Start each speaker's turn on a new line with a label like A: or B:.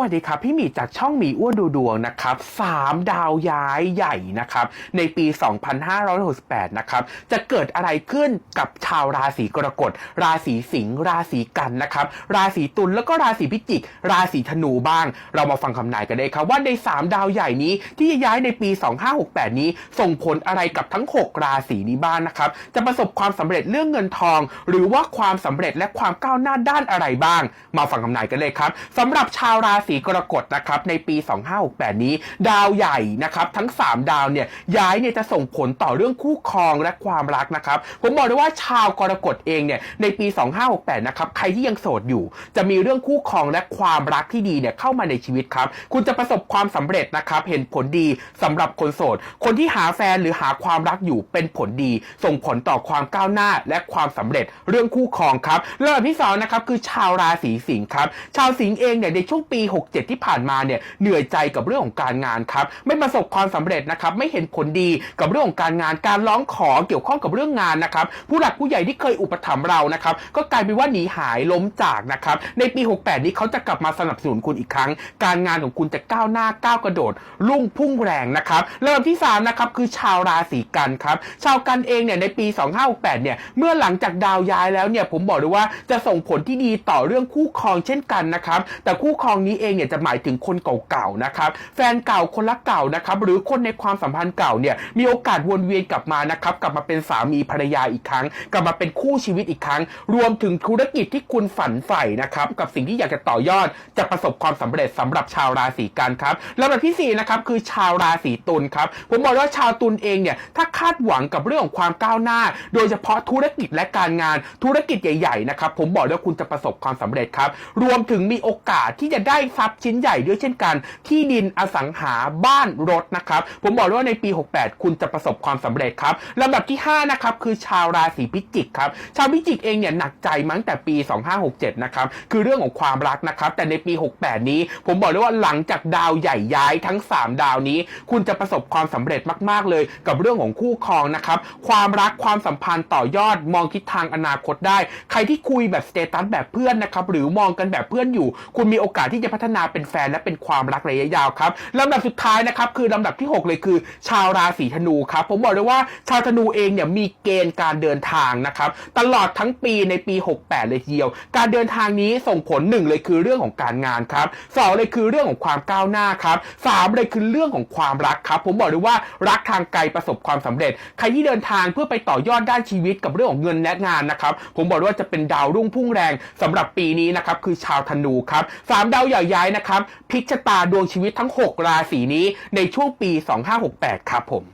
A: วัสดีครับ พี่หมีจากช่องหมีอ้วนดูดวงนะครับสามดาวย้ายใหญ่นะครับในปี 2568 นะครับจะเกิดอะไรขึ้นกับชาวราศีกรกฎ ราศีสิงห์ราศีกันนะครับราศีตุลแล้วก็ราศีพิจิก ราศีธนูบ้าง เรามาฟังคำนายกันได้ครับว่าใน 3 ดาวใหญ่นี้ที่ย้ายในปี 2568 นี้ส่งผลอะไรกับทั้ง 6 ราศีนี้บ้างนะครับจะประสบความสำเร็จเรื่องเงินทอง หรือว่าความสำเร็จและความก้าวหน้าด้านอะไรบ้าง มาฟังคำนายกันเลยครับสำหรับชาวราศีกรกฎนะครับในปี 2568 นี้ ดาวใหญ่นะครับทั้ง 3 ดาวเนี่ยย้ายเนี่ยจะส่งผลต่อเรื่องคู่ครองและความรักนะครับผมบอกเลยว่าชาวกรกฎเองเนี่ยในปี 2568 นะครับใครที่ยังโสดอยู่ จะมีเรื่องคู่ครองและความรักที่ดีเนี่ยเข้ามาในชีวิตครับ คุณจะประสบความสำเร็จนะครับเห็นผลดีสำหรับคนโสด คนที่หาแฟนหรือหาความรักอยู่เป็นผลดี ส่งผลต่อความก้าวหน้าและความสำเร็จเรื่องคู่ครองครับเรื่องที่สองนะครับคือชาวราศีสิงห์ครับชาวสิงห์เองเนี่ยในช่วงปี67 ที่ผ่านมาเนี่ยเหนื่อยใจกับเรื่องของการงานครับไม่ประสบความสำเร็จนะครับไม่เห็นผลดีกับเรื่องของการงานการร้องขอเกี่ยวข้องกับเรื่องงานนะครับผู้หลักผู้ใหญ่ที่เคยอุปถัมภ์เรานะครับก็กลายเป็นว่าหนีหายล้มจากนะครับในปี 68 นี้เขาจะกลับมาสนับสนุนคุณอีกครั้ง การงานของคุณจะก้าวหน้าก้าวกระโดดรุ่งพุ่งแรงนะครับเริ่มที่3นะครับคือชาวราศีกันครับชาวกันเองเนี่ยในปี 2568 เนี่ยเมื่อหลังจากดาวย้ายแล้วเนี่ยผมบอกเลยว่าจะส่งผลที่ดีต่อเรื่องคู่ครองเช่นกันนะครับแต่คู่ครองนี้เองเนี่ยจะหมายถึงคนเก่าๆนะครับแฟนเก่าคนรักเก่านะครับหรือคนในความสัมพันธ์เก่าเนี่ยมีโอกาสวนเวียนกลับมานะครับกลับมาเป็นสามีภรรยาอีกครั้ง กลับมาเป็นคู่ชีวิตอีกครั้ง รวมถึงธุรกิจที่คุณฝันใฝ่นะครับกับสิ่งที่อยากจะต่อยอด จะประสบความสำเร็จสำหรับชาวราศีกันครับลำดับที่สี่นะครับคือชาวราศีตุลครับผมบอกว่าชาวตุลเองเนี่ยถ้าคาดหวังกับเรื่องของความก้าวหน้า โดยเฉพาะธุรกิจและการงานธุรกิจใหญ่ๆนะครับผมบอกว่าคุณจะประสบความสำเร็จครับรวมถึงมีโอกาสที่จะได้ทรัพย์ชิ้นใหญ่ด้วยเช่นกัน ที่ดินอสังหาบ้านรถนะครับ ผมบอกเลยว่าในปี 68 คุณจะประสบความสำเร็จครับลำดับที่ 5 นะครับคือชาวราศีพิจิกครับ ชาวพิจิกเองเนี่ยหนักใจมั้งแต่ปี 2567 นะครับ คือเรื่องของความรักนะครับ แต่ในปี 68 นี้ ผมบอกเลยว่าหลังจากดาวใหญ่ย้ายทั้ง 3 ดาวนี้ คุณจะประสบความสำเร็จมาก ๆ เลย กับเรื่องของคู่ครองนะครับ ความรักความสัมพันธ์ต่อยอดมองทิศทางอนาคตได้ ใครที่คุยแบบสเตตัสแบบเพื่อนนะครับ หรือมองกันแบบเพื่อนอยู่ คุณมีโอกาสที่จะพัฒนาเป็นแฟนและเป็นความรักระยะยาวครับลำดับสุดท้ายนะครับคือลำดับที่ 6 เลยคือ ชาวราศีธนูครับผมบอกเลยว่าชาวธนูเองเนี่ยมีเกณฑ์การเดินทางนะครับตลอดทั้งปีในปี 68 เลยทีเดียว การเดินทางนี้ส่งผลหนึ่งเลยคือเรื่องของการงานครับสองเลยคือเรื่องของความก้าวหน้าครับสามเลยคือเรื่องของความรักครับ ผมบอกเลยว่ารักทางไกลประสบความสำเร็จ ใครที่เดินทางเพื่อไปต่อยอดด้านชีวิตกับเรื่องของเงินและงานนะครับผมบอกว่าจะเป็นดาวรุ่งพุ่งแรงสำหรับปีนี้นะครับคือชาวธนูครับสามดาวใหญ่ย้ายนะครับพลิกชะตาดวงชีวิตทั้ง 6 ราศีนี้ในช่วงปี 2568 ครับผม